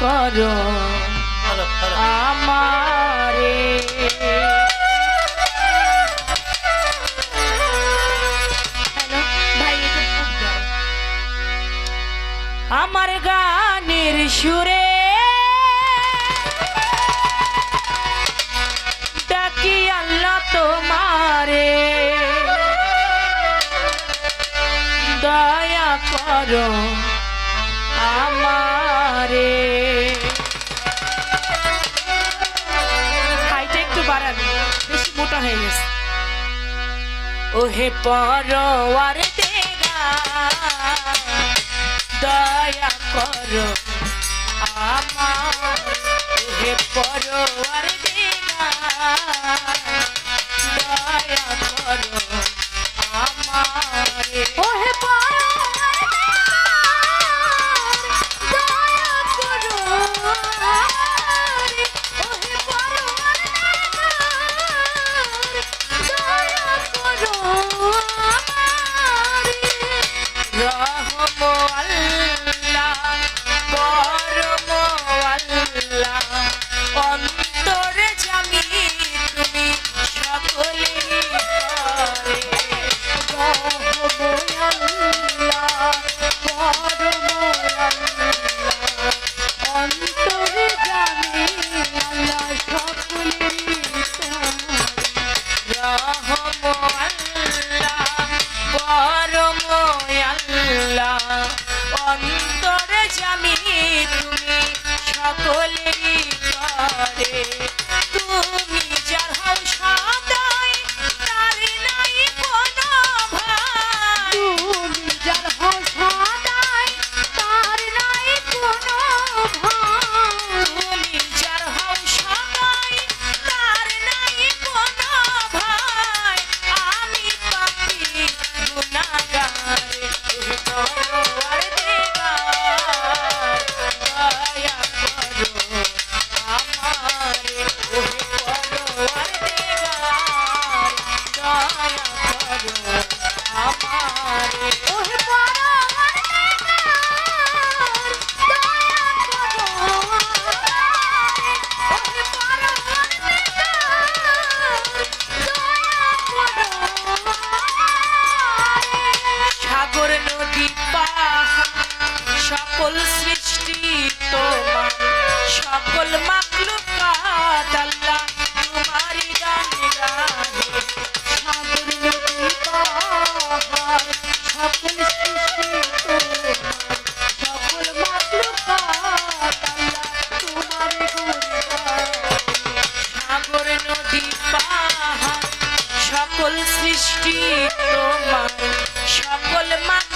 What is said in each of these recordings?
করো। আমারে। আমার গানের সুরে ডাকি আল্লাহ তোমারে। দয়া করো। আমারে। হাইটা একটু বাড়ান, বেশি মোটা হয়ে গেছে। ওহে পরওয়ার তেরা দয়া করো ওহে পরওয়ার তেরা দয়া করো অন্তর জামি তুমি সকলে সাগর নদী সকল সৃষ্টি তোমার, সকল মাকলু কাদাল্লা তোমার গান পাহাড়, সকল সৃষ্টি সকল মাকলু কাদাল্লা তোমার গান নদী পাহাড়, সকল সৃষ্টি তোমার সকল মানুষ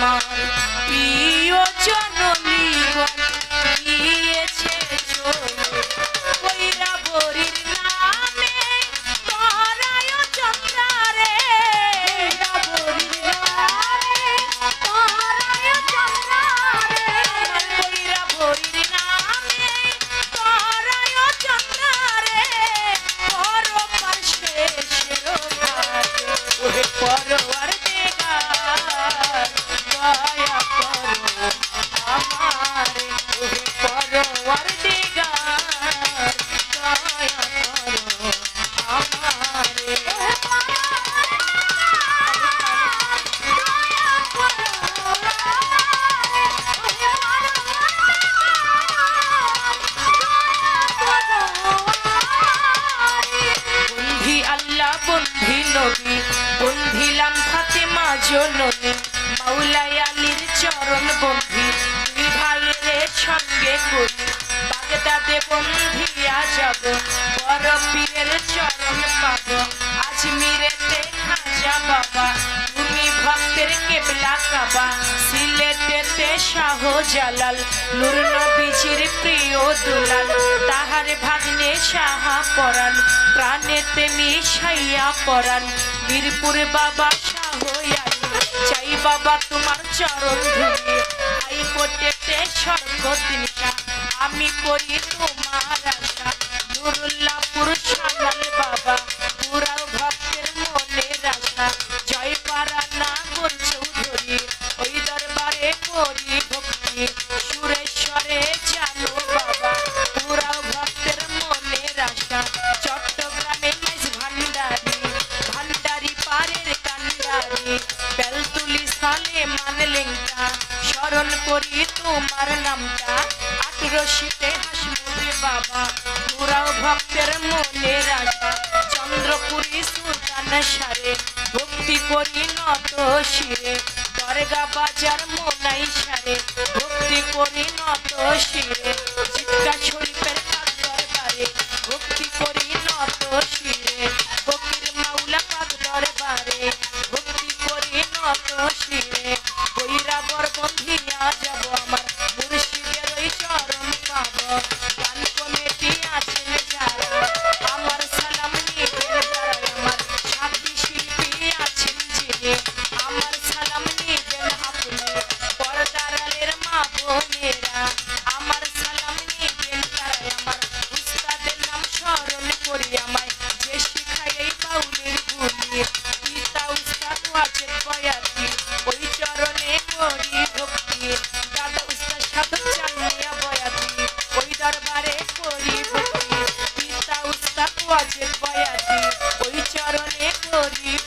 mom be জননী মাওলাই আলীর চরণ বন্ধি, দুই ভাইয়ের সঙ্গে করি। বাগদাদে বন্ধিয়া যাব বড় পীরের চরণ পাব। আজমিরেতে খাজা বাবা, তুমি ভক্তের কেবলা কাবা। সিলেটেতে শাহ জালাল নূর নবীজির প্রিয় দুলাল। তাহার ভাগ্নে সাহা পরাণ, প্রাণেতে মিশাইয়া পরাণ। বীরপুর বাবা শাহ চাই বাবা তোমার চরণ ধুলি আই কোটেতে স্বর্গ আমি করি তোমার আশা। কানলিংটা স্মরণ করি তোমার নামটা। আঠরশিতে হাসমুরে বাবা, ঘোরাও ভক্তের মনে আশা। চন্দ্রপুরি সুলতান সারে, ভক্তি করি নত শিরে। দরগা বাজার মোলাই সারে, ভক্তি করি নত শিরে। চিৎকা শরীফের দরবারে ভক্তি করি নত শিরে। You.